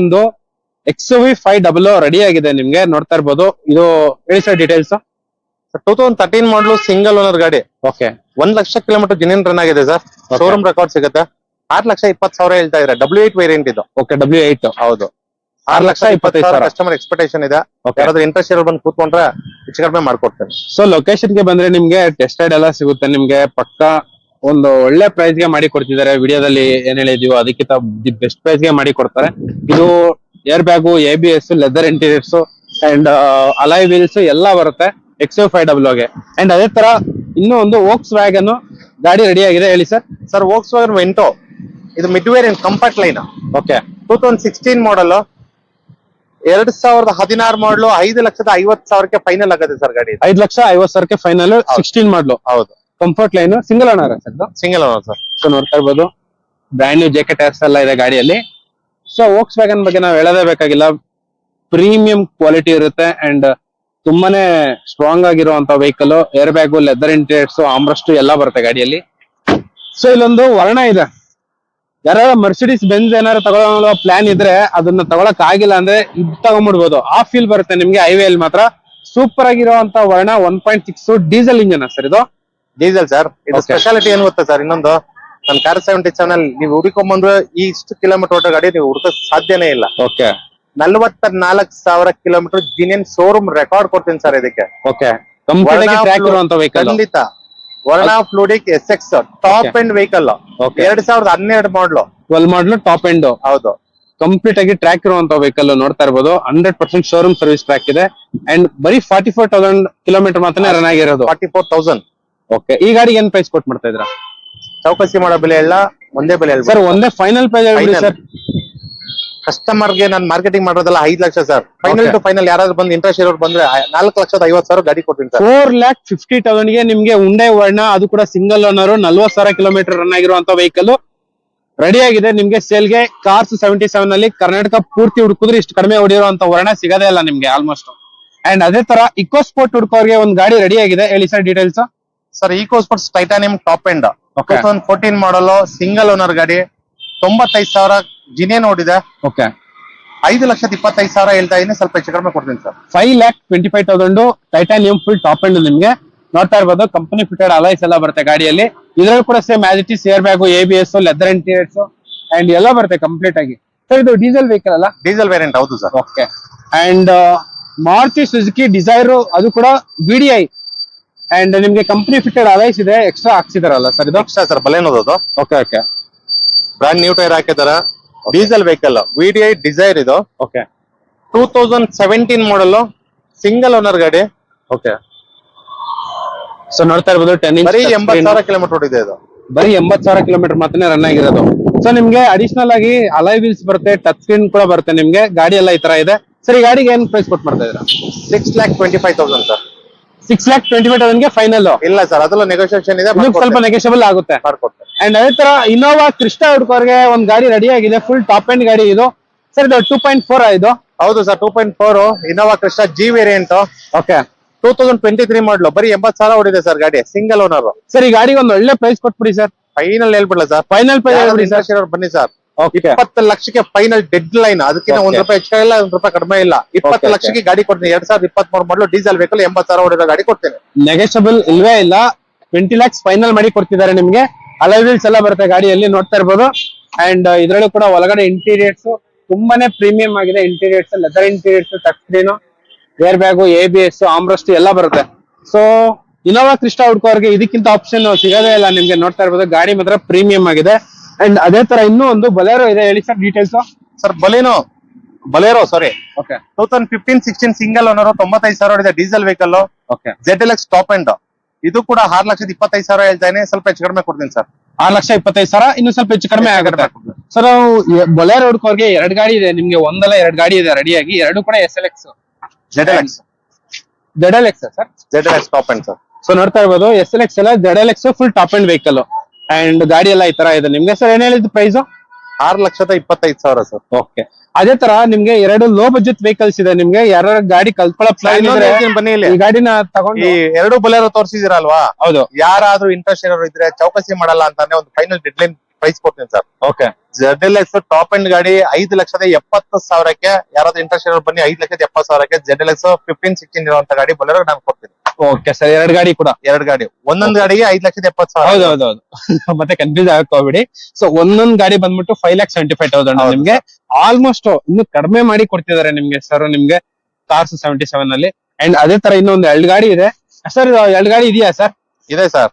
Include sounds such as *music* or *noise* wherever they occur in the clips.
ಒಂದು X V five double ready ಆಗಿದೆ ನಿಮ್ಗೆ ನೋಡ್ತಾ ಇರ್ಬೋದು. ಇದು ಹೇಳಿ sir details two thousand thirteen model single owner ಗಾಡಿ. ಓಕೆ ಒಂದ್ ಲಕ್ಷ ಕಿಲೋಮೀಟರ್ ಜಿನಿನ್ ರನ್ ಆಗಿದೆ ಸರ್ ಶೋರೂಮ್ ರೆಕಾರ್ಡ್ ಸಿಗುತ್ತೆ. ಆರ್ ಲಕ್ಷ ಇಪ್ಪತ್ತು ಸಾವಿರ ಹೇಳ್ತಾ ಇದ್ರೆ ಡಬ್ಲ್ಯೂ ಏಟ್ ವೇರಿಯಂಟ್ ಇದು. ಓಕೆ ಡಬ್ಲ್ಯೂ ಏಟ್ ಹೌದು. ಆರ್ ಲಕ್ಷ ಇಪ್ಪತ್ತೈದು ಸಾವಿರ ಕಸ್ಟಮರ್ ಎಕ್ಸ್ಪೆಕ್ಟೇಷನ್ ಇದೆ. ಓಕೆ ಯಾರಾದ್ರೂ ಇಂಟ್ರೆಸ್ಟ್ ಇರೋ ಬಂದು ಕೂತ್ಕೊಂಡ್ರೆ ಹೆಚ್ಚು ಕಡಿಮೆ ಮಾಡ್ಕೊಡ್ತೇನೆ. ಸೊ ಲೊಕೇಶನ್ಗೆ ಬಂದ್ರೆ ನಿಮ್ಗೆ ಟೆಸ್ಟೆಡ್ ಎಲ್ಲ ಸಿಗುತ್ತೆ. ನಿಮ್ಗೆ ಪಕ್ಕ ಒಂದು ಒಳ್ಳೆ ಪ್ರೈಸ್ಗೆ ಮಾಡಿ ಕೊಡ್ತಿದ್ದಾರೆ. ವಿಡಿಯೋದಲ್ಲಿ ಏನ್ ಹೇಳಿದೀವೋ ಅದಕ್ಕಿಂತ ದಿ ಬೆಸ್ಟ್ ಪ್ರೈಸ್ಗೆ ಮಾಡಿ ಕೊಡ್ತಾರೆ. ಇದು air bag A B S leather interiors and alloy wheels ಎಲ್ಲ ಬರುತ್ತೆ. ಎಕ್ಸ್ ಫೈವ್ ಡಬ್ಲ್ಯೂ ಗೆ. ಅಂಡ್ ಅದೇ ತರ ಇನ್ನೂ ಒಂದು ಓಕ್ಸ್ ವ್ಯಾಗನ್ ಗಾಡಿ ರೆಡಿ ಆಗಿದೆ. ಹೇಳಿ sir sir Volkswagen Vento ಇದು mid variant comfort line okay two thousand sixteen model ಎರಡ್ ಸಾವಿರದ ಹದಿನಾರು ಮಾಡಲು ಐದು ಲಕ್ಷದ ಐವತ್ ಸಾವಿರಕ್ಕೆ ಫೈನಲ್ ಆಗುತ್ತೆ ಸರ್ ಗಾಡಿ. ಐದು ಲಕ್ಷ ಐವತ್ ಸಾವಿರಕ್ಕೆ ಫೈನಲ್ ಸಿಕ್ಸ್ಟೀನ್ ಮಾಡಲು ಹೌದು. Comfort line single owner sir single owner sir. So ನೋಡ್ತಾ ಇರ್ಬೋದು. ಬ್ರ್ಯಾಂಡ್ ನ್ಯೂ ಜೆಕೆ ಎಲ್ಲ ಇದೆ ಗಾಡಿಯಲ್ಲಿ. ಸೊ ವೋಕ್ಸ್ ವ್ಯಾಗನ್ ಬಗ್ಗೆ ನಾವು ಹೇಳದೇ ಬೇಕಾಗಿಲ್ಲ. ಪ್ರೀಮಿಯಂ ಕ್ವಾಲಿಟಿ ಇರುತ್ತೆ ಅಂಡ್ ತುಂಬಾನೇ ಸ್ಟ್ರಾಂಗ್ ಆಗಿರುವಂತ vehicle air bag leather interiors armrest ಎಲ್ಲ ಬರುತ್ತೆ ಗಾಡಿಯಲ್ಲಿ. ಸೊ ಇಲ್ಲೊಂದು ವರ್ಣ ಇದೆ. ಯಾರ ಮರ್ಸಿಡಿಸ್ ಬೆಂಜ್ ಏನಾರು ತಗೊಳ್ಳೋ ಪ್ಲಾನ್ ಇದ್ರೆ ಅದನ್ನ ತಗೊಳಕ್ ಆಗಿಲ್ಲ ಅಂದ್ರೆ ಇದು ತಗೊಂಡ್ಬಿಡ್ಬೋದು. ಆ ಫೀಲ್ ಬರುತ್ತೆ ನಿಮ್ಗೆ ಹೈವೇ ಅಲ್ಲಿ ಮಾತ್ರ. ಸೂಪರ್ ಆಗಿರುವಂತ Verna one point six diesel engine sir ಇದು. Diesel sir. ಇದು Okay. ಸ್ಪೆಷಾಲಿಟಿ ಏನ್ ಗೊತ್ತಾ ಸರ್? ಇನ್ನೊಂದು ನನ್ನ ಕಾರ್ ಸೆವೆಂಟಿ ಸೆವೆನ್ ಅಲ್ಲಿ ನೀವು ಹುಡುಕೊಂಬಂದ್ರೆ ಇಷ್ಟು ಕಿಲೋಮೀಟರ್ ಒಟ್ಟ ಗಾಡಿ ನೀವು ಹುಡುಕ ಸಾಧ್ಯನೇ ಇಲ್ಲ. ಓಕೆ ನಲ್ವತ್ತ ನಾಲ್ಕು ಸಾವಿರ ಕಿಲೋಮೀಟರ್ ಜಿನಿಯನ್ ಶೋರೂಮ್ ರೆಕಾರ್ಡ್ ಕೊಡ್ತೀನಿ ಸರ್ ಇದಕ್ಕೆ. ಓಕೆ ಕಂಪ್ಲೀಟ್ ಟ್ರ್ಯಾಕ್ ಇರುವಂತ ವೆಹಿಕಲ್ ಖಂಡಿತ. Verna fluidic S X top end vehicle Okay. ಎರಡ್ ಸಾವಿರದ ಹನ್ನೆರಡು ಮಾಡ್ಲು ಟ್ವೆಲ್ ಮಾಡ್ಲು ಟಾಪ್ ಎಂಡ್ ಹೌದು. ಕಂಪ್ಲೀಟ್ ಆಗಿ ಟ್ರ್ಯಾಕ್ ಇರುವಂತ ವೆಹಿಕಲ್ ನೋಡ್ತಾ ಇರಬಹುದು hundred percent showroom service track ಇದೆ. ಅಂಡ್ ಬರೀ ಫಾರ್ಟಿ ಫೋರ್ ತೌಸಂಡ್ ಕಿಲೋಮೀಟರ್ ಮಾತ್ರ ರನ್ ಆಗಿರೋದು. ಫಾರ್ಟಿ ಫೋರ್ ತೌಸಂಡ್ ಓಕೆ ಈ ಗಾಡಿಗೆ ಏನ್ ಪ್ರೈಸ್ ಕೊಟ್ಟು ಮಾಡ್ತಾ ಇದ್ರ ಚೌಕಸಿ ಮಾಡೋ ಬೆಲೆ ಎಲ್ಲ ಒಂದೇ ಬೆಲೆ ಸರ್ ಒಂದೇ ಫೈನಲ್ ಪ್ರೈಸ್ ಹೇಳ್ಬಿಡಿ ಸರ್ ಕಸ್ಟಮರ್ಗೆ ನಾನು ಮಾರ್ಕೆಟಿಂಗ್ ಮಾಡೋದಲ್ಲ ಐದು lakh sir final. To final ಯಾರಾದ್ರೂ ಬಂದು ಇಂಟ್ರೆಸ್ಟ್ ಇರೋರು ಬಂದ್ರೆ ನಾಲ್ಕು ಲಕ್ಷದ ಐವತ್ತು ಸಾವಿರ ಗಾಡಿ ಕೊಡ್ತೀನಿ ಸರ್ ಫೋರ್ ಲ್ಯಾಕ್ ಫಿಫ್ಟಿ ತೌಸಂಡ್ಗೆ ನಿಮ್ಗೆ ಉಂಡೆ ವರ್ಣ ಅದು ಕೂಡ ಸಿಂಗಲ್ ಓನರ್ ನಲ್ವತ್ ಸಾವಿರ ಕಿಲೋಮೀಟರ್ ರನ್ ಆಗಿರುವಂತ ವೆಹಿಕಲ್ ರೆಡಿ ಆಗಿದೆ ನಿಮ್ಗೆ ಸೇಲ್ಗೆ ಕಾರ್ಸ್ ಸೆವೆಂಟಿ ಸೆವೆನ್ ಅಲ್ಲಿ ಕರ್ನಾಟಕ ಪೂರ್ತಿ ಹುಡುಕಿದ್ರೆ ಇಷ್ಟು ಕಡಿಮೆ ಹೊಡಿರುವಂತ ವರ್ಣ ಸಿಗದೇ ಇಲ್ಲ ನಿಮ್ಗೆ ಆಲ್ಮೋಸ್ಟ್ ಅಂಡ್ ಅದೇ ತರ ಇಕೋ ಸ್ಪೋರ್ಟ್ ಹುಡುಕೋರ್ಗೆ ಒಂದು ಗಾಡಿ ರೆಡಿ ಆಗಿದೆ. ಹೇಳಿ sir details sir Eco Sports Titanium top end two. Thousand fourteen model single owner ಗಾಡಿ. ತೊಂಬತ್ತೈದು ಸಾವಿರ ಜಿನೇ ನೋಡಿದೆ ಓಕೆ ಐದು ಲಕ್ಷದ ಇಪ್ಪತ್ತೈದು ಸಾವಿರ ಹೇಳ್ತಾ ಇದ್ದೀನಿ. ಸ್ವಲ್ಪ ಹೆಚ್ಚು ಕಡಿಮೆ ಕೊಡ್ತೀನಿ sir five lakh twenty five thousand titanium full top end ನಿಮ್ಗೆ. ನೋಡ್ತಾ ಇರ್ಬೋದು ಕಂಪನಿ ಫಿಟೆಡ್ ಅಲೈಸ್ ಎಲ್ಲ ಬರುತ್ತೆ ಗಾಡಿಯಲ್ಲಿ. ಇದ್ರಲ್ಲಿ ಕೂಡ same it air bag A B S leather interiors and ಎಲ್ಲ ಬರುತ್ತೆ ಕಂಪ್ಲೀಟ್ ಆಗಿ. ಸರ್ ಇದು ಡೀಸೆಲ್ ವೆಹಿಕಲ್ ಅಲ್ಲ? ಡೀಸೆಲ್ ವೇರಿಯಂಟ್ ಹೌದು sir okay and Maruti Suzuki Dzire ಅದು ಕೂಡ ಬಿ ಡಿ ಐ ಅಂಡ್ ನಿಮ್ಗೆ ಕಂಪನಿ ಫಿಟೆಡ್ ಅಲೈಸ್ ಇದೆ ಎಕ್ಸ್ಟ್ರಾ ಹಾಕ್ಸಿದಾರಲ್ಲ ಸರ್ ಇದು? Extra sir ಬಲೇನೋದು okay okay brand new tyre ಹಾಕಿದಾರ. Diesel vehicle V D I Dzire ಇದು. Okay two thousand seventeen model single owner ಗಾಡಿ. Okay so ನೋಡ್ತಾ ಇರ್ಬೋದು ten ಬರೀ ಎಂಬತ್ ಸಾವಿರ ಕಿಲೋಮೀಟರ್ ಓಡಿದೆ ಇದು. ಬರೀ ಎಂಬತ್ ಸಾವಿರ ಕಿಲೋಮೀಟರ್ ಮಾತ್ರ ರನ್ ಆಗಿರೋದು. ಸೊ ನಿಮ್ಗೆ ಅಡಿಷನಲ್ ಆಗಿ ಅಲೈ ವೀಲ್ಸ್ ಬರುತ್ತೆ ಟಚ್ ಸ್ಕ್ರೀನ್ ಕೂಡ ಬರುತ್ತೆ ನಿಮ್ಗೆ. ಗಾಡಿ ಎಲ್ಲ ಈ ತರ ಇದೆ. ಸರ್ ಈ ಗಾಡಿಗೆ ಏನ್ ಪ್ರೈಸ್ ಕೊಟ್ಟು ಮಾಡ್ತಾ ಇದ್ದೀರಾ? Six lakh twenty five thousand sir six lakh twenty five ತೌಸಂಡ್ಗೆ final ಇಲ್ಲ ಸರ್ ಅದೆಲ್ಲ ನೆಗೋಷಿಯೇಷನ್ ಇದೆ ಸ್ವಲ್ಪ ನೆಗೋಷಿಯಬಲ್ ಆಗುತ್ತೆ. ಅಂಡ್ ಅದೇ ತರ ಇನೋವಾ ಕೃಷ್ಣ ಹುಡುಕೋರ್ಗೆ ಒಂದ್ ಗಾಡಿ ರೆಡಿ ಆಗಿದೆ ಫುಲ್ ಟಾಪ್ ಎಂಡ್ ಗಾಡಿ ಇದು. ಸರ್ ಇದು ಟೂ ಪಾಯಿಂಟ್ ಫೋರ್ ಇದು? ಹೌದು sir two point four Innova Crysta G variant okay two thousand twenty three model ಬರೀ ಎಂಬತ್ ಸಾವಿರ ಓಡಿದೆ ಸರ್ ಗಾಡಿ ಸಿಂಗಲ್ ಓನರ್ ಸರ್ ಈ ಗಾಡಿಗೆ ಒಂದು ಒಳ್ಳೆ ಪ್ರೈಸ್ ಕೊಟ್ಬಿಡಿ ಸರ್. ಫೈನಲ್ ಹೇಳ್ಬಿಡಲ್ಲ ಸರ್? ಫೈನಲ್ ಪ್ರೈಸ್ ಬನ್ನಿ ಸರ್. ಇಪ್ಪತ್ತು ಲಕ್ಷಕ್ಕೆ ಫೈನಲ್ ಡೆಡ್ ಲೈನ್ ಅದಕ್ಕಿಂತ ಒಂದ್ ರೂಪಾಯಿ ಹೆಚ್ಚು ಇಲ್ಲ ಒಂದ್ ರೂಪಾಯಿ ಕಡಿಮೆ ಇಲ್ಲ. ಇಪ್ಪತ್ತು ಲಕ್ಷಕ್ಕೆ ಗಾಡಿ ಕೊಡ್ತೀನಿ. ಎರಡ್ ಸಾವಿರದ ಇಪ್ಪತ್ತ್ ಮೂರು ಮಾಡಲು ಡೀಸೆಲ್ ವೆಹಿಕಲ್ ಎಂಬತ್ ಸಾವಿರ ಹೊಡೆದ ಗಾಡಿ ಕೊಡ್ತೇನೆ. ನೆಗೆಷಬಲ್ ಇಲ್ವೇ ಇಲ್ಲ. ಟ್ವೆಂಟಿ ಲ್ಯಾಕ್ಸ್ ಫೈನಲ್ ಮಾಡಿ ಕೊಡ್ತಿದ್ದಾರೆ ನಿಮ್ಗೆ. ವೀಲ್ಸ್ ಎಲ್ಲ ಬರುತ್ತೆ ಗಾಡಿಯಲ್ಲಿ ನೋಡ್ತಾ ಇರ್ಬೋದು. ಅಂಡ್ ಇದ್ರಲ್ಲೂ ಕೂಡ ಒಳಗಡೆ ಇಂಟೀರಿಯರ್ಸ್ ತುಂಬಾನೇ ಪ್ರೀಮಿಯಂ ಆಗಿದೆ. Interiors leather interiors touch screen air bag A B S armrest ಎಲ್ಲ ಬರುತ್ತೆ. ಸೊ ಇನೋವಾ ಕ್ರಿಸ್ಟಾ ಹುಡ್ಕೋರ್ಗೆ ಇದಕ್ಕಿಂತ ಆಪ್ಷನ್ ಸಿಗೋದೇ ಇಲ್ಲ ನಿಮ್ಗೆ. ನೋಡ್ತಾ ಇರ್ಬೋದು ಗಾಡಿ ಮಾತ್ರ ಪ್ರೀಮಿಯಂ ಆಗಿದೆ. ಅಂಡ್ ಅದೇ ತರ ಇನ್ನೂ ಒಂದು ಬಲೇರೋ ಇದೆ. ಹೇಳಿ sir details sir Baleno Bolero sorry okay two thousand fifteen sixteen single owner ತೊಂಬತ್ತೈದು ಸಾವಿರ ಇದೆ diesel vehicle okay Z L X top end ಇದು ಕೂಡ ಆರು ಲಕ್ಷದ ಇಪ್ಪತ್ತೈದು ಸಾವಿರ ಹೇಳ್ತಾನೆ ಸ್ವಲ್ಪ ಹೆಚ್ಚು ಕಡಿಮೆ ಕೊಡ್ತೀನಿ ಸರ್ ಆರು ಲಕ್ಷ ಇಪ್ಪತ್ತೈದು ಸಾವಿರ ಇನ್ನು ಸ್ವಲ್ಪ ಹೆಚ್ಚು ಕಡಿಮೆ ಆಗುತ್ತೆ. ಸರ್ ಬೊಲೇರ್ ಹುಡ್ಕೋರ್ಗೆ ಎರಡು ಗಾಡಿ ಇದೆ. ನಿಮ್ಗೆ ಒಂದಲ್ಲ ಎರಡು ಗಾಡಿ ಇದೆ ರೆಡಿಯಾಗಿ ಎರಡು ಕೂಡ S L X Z L X Z L X sir Z L X top end sir so ನೋಡ್ತಾ ಇರ್ಬೋದು ಎಸ್ ಎಲ್ ಎಕ್ಸ್ ಎಲ್ಲ Z L X full top end vehicle and ಗಾಡಿ ಎಲ್ಲ ಈ ತರ ಇದೆ. ನಿಮ್ಗೆ ಸರ್ ಏನ್ ಹೇಳಿದ್ ಪ್ರೈಸ್ ಆರು ಲಕ್ಷದ ಇಪ್ಪತ್ತೈದು ಸಾವಿರ ಸರ್. ಓಕೆ ಅದೇ ತರ ನಿಮ್ಗೆ ಎರಡು ಲೋ ಬಜೆಟ್ ವೆಹಿಕಲ್ಸ್ ಇದೆ. ನಿಮ್ಗೆ ಯಾರ ಗಾಡಿ ಕಲ್ತ್ಕೊಳ್ಳೋ ಪ್ಲಾನ್ ಇದ್ರೆ ಬನ್ನಿ ಇಲ್ಲಿ. ಈ ಗಾಡಿನ ಈ ತಗೊಂಡು ಎರಡು ಬೊಲೆರೋ ತೋರಿಸಿದಿರಲ್ವಾ ಹೌದು. ಯಾರಾದ್ರೂ ಇಂಟ್ರೆಸ್ಟ್ ಇರೋರು ಇದ್ರೆ ಚೌಕಸಿ ಮಾಡಲ್ಲ ಅಂತಾನೆ ಒಂದು ಫೈನಲ್ ಡೆಡ್ ಲೈನ್ ಪ್ರೈಸ್ ಕೊಡ್ತೀನಿ sir okay Z L X top end ಗಾಡಿ ಐದು ಲಕ್ಷದ ಎಪ್ಪತ್ತು ಸಾವಿರಕ್ಕೆ ಯಾರಾದ್ರೂ ಇಂಟ್ರೆಸ್ಟ್ ಇರೋ ಬನ್ನಿ ಐದು ಲಕ್ಷದ ಎಪ್ಪತ್ತು ಸಾವಿರಕ್ಕೆ Z L X fifteen sixteen ಇರುವಂತ ಗಾಡಿ ಬಲ್ಲರ ನಾನು ಕೊಡ್ತೀನಿ. ಓಕೆ ಸರ್ ಎರಡು ಗಾಡಿ ಕೂಡ? ಎರಡು ಗಾಡಿ. ಒಂದೊಂದು ಗಾಡಿಗೆ ಐದು ಲಕ್ಷದ ಎಪ್ಪತ್ತು ಸಾವಿರ. ಹೌದು ಹೌದು ಹೌದು. *laughs* ಮತ್ತೆ ಕನ್ಫ್ಯೂಸ್ ಆಗಕ್ ಹೋಗ್ಬಿಡಿ. ಸೊ ಒಂದೊಂದು ಗಾಡಿ ಬಂದ್ಬಿಟ್ಟು five lakh seventy five thousand ನಿಮ್ಗೆ. ಆಲ್ಮೋಸ್ಟ್ ಇನ್ನು ಕಡಿಮೆ ಮಾಡಿ ಕೊಡ್ತಿದ್ದಾರೆ ನಿಮ್ಗೆ ಸರ್ ನಿಮ್ಗೆ ಕಾರ್ಸ್ ಸೆವೆಂಟಿ ಸೆವೆನ್ ಅಲ್ಲಿ. ಅಂಡ್ ಅದೇ ತರ ಇನ್ನೊಂದು ಎರಡು ಗಾಡಿ ಇದೆ. ಸರ್ ಎರಡು ಗಾಡಿ ಇದೆಯಾ ಸರ್ ಇದೆ ಸರ್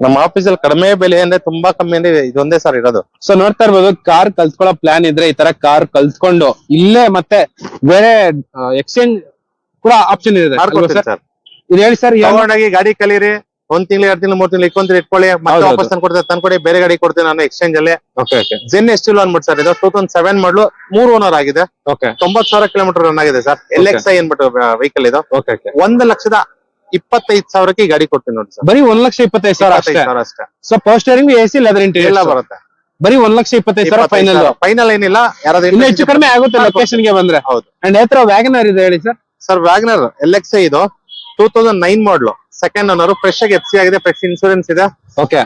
ನಮ್ಮ ಆಫೀಸ್ ಅಲ್ಲಿ ಕಡಿಮೆ ಬೆಲೆ ಅಂದ್ರೆ ತುಂಬಾ ಕಮ್ಮಿ ಅಂದ್ರೆ ಇದೊಂದೇ ಸರ್ ಇರೋದು. ಸೊ ನೋಡ್ತಾ ಇರ್ಬೋದು ಕಾರ್ ಕಲ್ತ್ಕೊಳ್ಳೋ ಪ್ಲಾನ್ ಇದ್ರೆ ಈ ತರ ಕಾರ್ ಕಲ್ತ್ಕೊಂಡು ಇಲ್ಲೇ ಮತ್ತೆ ಬೇರೆ ಎಕ್ಸ್ಚೇಂಜ್ ಕೂಡ ಆಪ್ಷನ್ ಇದೆ. ಸರ್ ಇದು ಹೇಳಿ ಸರ್ ಯಾವಾಗಿ ಗಾಡಿ ಕಲೀರಿ ಒಂದ್ ತಿಂಗಳು ಎರಡು ತಿಂಗಳು ಮೂರ್ ತಿಂಗಳು ಇಟ್ಕೊಂತೀರಿ ಇಟ್ಕೊಳ್ಳಿ ಮತ್ತೆ ವಾಪಸ್ ತಂದ್ಕೊಡ್ತಾರೆ ತಂದ್ಕೊಡಿ ಬೇರೆ ಗಾಡಿ ಕೊಡ್ತೀನಿ ನಾನು ಎಕ್ಸ್ಚೇಂಜ್ ಅಲ್ಲಿ. ಜೆನ್ ಎಷ್ಟು ಅನ್ಬಿಟ್ಟು ಸರ್ ಇದು ಟೂ ತೌಸಂಡ್ ಸೆವೆನ್ ಮಾಡ್ಲು ಮೂರ್ ಓನರ್ ಆಗಿದೆ. ಓಕೆ ತೊಂಬತ್ ಸಾವಿರ ಕಿಲೋಮೀಟರ್ ರನ್ ಆಗಿದೆ ಸರ್ ಎಲ್ ಎಕ್ಸ್ ಐ ಅನ್ಬಿಟ್ಟು ವೆಹಿಕಲ್ ಇದು. ಓಕೆ ಓಕೆ ಒಂದ್ ಲಕ್ಷದ ಇಪ್ಪತ್ತೈದು ಸಾವಿರಕ್ಕೆ ಈ ಗಾಡಿ ಕೊಡ್ತೀನಿ ನೋಡಿ ಸರ್. ಬರೀ ಒಂದ್ ಲಕ್ಷ ಇಪ್ಪತ್ತೈದು ಸಾವಿರ ಅಷ್ಟೇ. ಸಾವಿರ ಅಷ್ಟೇ. So first steering A C leather ಎಲ್ಲ ಇಂಟೀರಿಯರ್ ಬರುತ್ತೆ. ಬರೀ ಒಂದ್ ಲಕ್ಷ ಇಪ್ಪತ್ತೈದು ಸಾವಿರ ಫೈನಲ್ ಫೈನಲ್ ಏನಿಲ್ಲ ಯಾರಾದ್ರೂ ಇನ್ನು ಹೆಚ್ಚು ಕಡಿಮೆ ಆಗುತ್ತೆ ಲೊಕೇಶನ್ಗೆ ಬಂದ್ರೆ. ಹೌದು. ಅಂಡ್ ಹತ್ರ ವ್ಯಾಗನರ್ ಇದೆ ಹೇಳಿ sir. Sir Wagon R L X I ಇದು two thousand nine model second owner fresh ಆಗಿ ಎಫ್ ಸಿ ಆಗಿದೆ ಫ್ರೆಶ್ ಇನ್ಸೂರೆನ್ಸ್ ಇದೆ. ಓಕೆ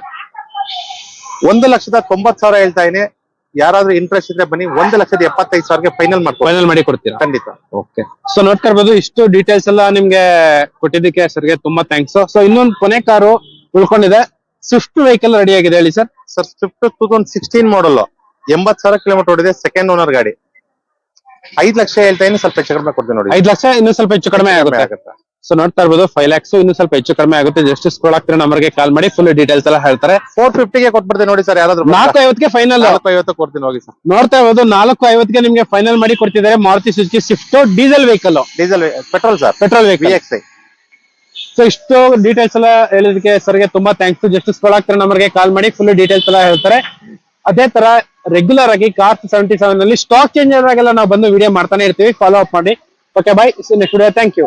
ಒಂದು ಲಕ್ಷದ ತೊಂಬತ್ ಸಾವಿರ ಹೇಳ್ತಾ ಇದೀನಿ. ಯಾರಾದ್ರೂ ಇಂಟ್ರೆಸ್ಟ್ ಇದ್ರೆ ಬನ್ನಿ ಒಂದು ಲಕ್ಷದ ಎಪ್ಪತ್ತೈದು ಸಾವಿರಕ್ಕೆ ಫೈನಲ್ ಮಾಡ್ತೀವಿ ಫೈನಲ್ ಮಾಡಿ ಕೊಡ್ತೀರಾ? ಖಂಡಿತ. ಓಕೆ ಸೊ ನೋಡ್ತಾ ಇರ್ಬೋದು ಇಷ್ಟು ಡೀಟೇಲ್ಸ್ ಎಲ್ಲ ನಿಮ್ಗೆ ಕೊಟ್ಟಿದ್ದಕ್ಕೆ ಸರ್ಗೆ ತುಂಬಾ ಥ್ಯಾಂಕ್ಸ್ ಸೊ ಇನ್ನೊಂದು ಕೊನೆ ಕಾರು ಉಳ್ಕೊಂಡಿದೆ. ಸ್ವಿಫ್ಟ್ ವೆಹಿಕಲ್ ರೆಡಿ ಆಗಿದೆ ಹೇಳಿ sir sir Swift two thousand sixteen model ಎಂಬತ್ ಸಾವಿರ ಕಿಲೋಮೀಟರ್ ಓಡಿದೆ ಸೆಕೆಂಡ್ ಓನರ್ ಗಾಡಿ. ಐದ್ ಲಕ್ಷ ಹೇಳ್ತಾ ಇನ್ನು ಸ್ವಲ್ಪ ಹೆಚ್ಚು ಕಡಿಮೆ ಕೊಡ್ತೀನಿ ನೋಡಿ. ಐದ್ ಲಕ್ಷ ಇನ್ನೂ ಸ್ವಲ್ಪ ಹೆಚ್ಚು ಕಡಿಮೆ ಆಗುತ್ತೆ. ಆಗುತ್ತೆ. ಸೊ ನೋಡ್ತಾ ಇರ್ಬೋದು ಫೈವ್ ಲ್ಯಾಕ್ಸ್ ಇನ್ನು ಸ್ವಲ್ಪ ಹೆಚ್ಚು ಕಡಿಮೆ ಆಗುತ್ತೆ. ಜಸ್ಟ್ ಸ್ಕ್ರೋಲ್ ಆಗ್ತಾರೆ ನಮಗೆ ಕಾಲ್ ಮಾಡಿ ಫುಲ್ ಡೀಟೇಲ್ಸ್ ಎಲ್ಲ ಹೇಳ್ತಾರೆ. ಫೋರ್ ಫಿಫ್ಟಿಗೆ ಕೊಟ್ಬಿಡ್ತೀನಿ ನೋಡಿ ಸರ್ ಯಾರಾದ್ರೂ ನಾಲ್ಕು ಐವತ್ತಿಗೆ ಫೈನಲ್ ನಾಲ್ಕು ಐವತ್ತು ಕೊಡ್ತೀನಿ ಹೋಗಿ ಸರ್. ನೋಡ್ತಾ ಇರ್ಬೋದು ನಾಲ್ಕು ಐವತ್ತಿಗೆ ನಿಮ್ಗೆ ಫೈನಲ್ ಮಾಡಿ ಕೊಡ್ತಿದ್ದಾರೆ. Maruti Suzuki Swift diesel vehicle diesel petrol sir petrol vehicle so ಇಷ್ಟು ಡೀಟೇಲ್ಸ್ ಎಲ್ಲ ಹೇಳಿದಕ್ಕೆ ಸರ್ಗೆ ತುಂಬಾ ಥ್ಯಾಂಕ್ಸ್ ಜಸ್ಟ್ ಸ್ಕ್ರೋಲ್ ಆಗ್ತಾರೆ ನಮಗೆ ಕಾಲ್ ಮಾಡಿ ಫುಲ್ ಡೀಟೇಲ್ಸ್ ಎಲ್ಲ ಹೇಳ್ತಾರೆ. ಅದೇ ತರ ರೆಗ್ಯುಲರ್ ಆಗಿ ಕಾರ್ ಸೆವೆಂಟಿ ಸೆವೆನ್ ಅಲ್ಲಿ ಸ್ಟಾಕ್ ಚೇಂಜ್ ಆದಾಗೆಲ್ಲ ನಾವು ಬಂದು ವಿಡಿಯೋ ಮಾಡ್ತಾನೆ ಇರ್ತೀವಿ. ಫಾಲೋ ಅಪ್ ಮಾಡಿ. Okay bye next video thank you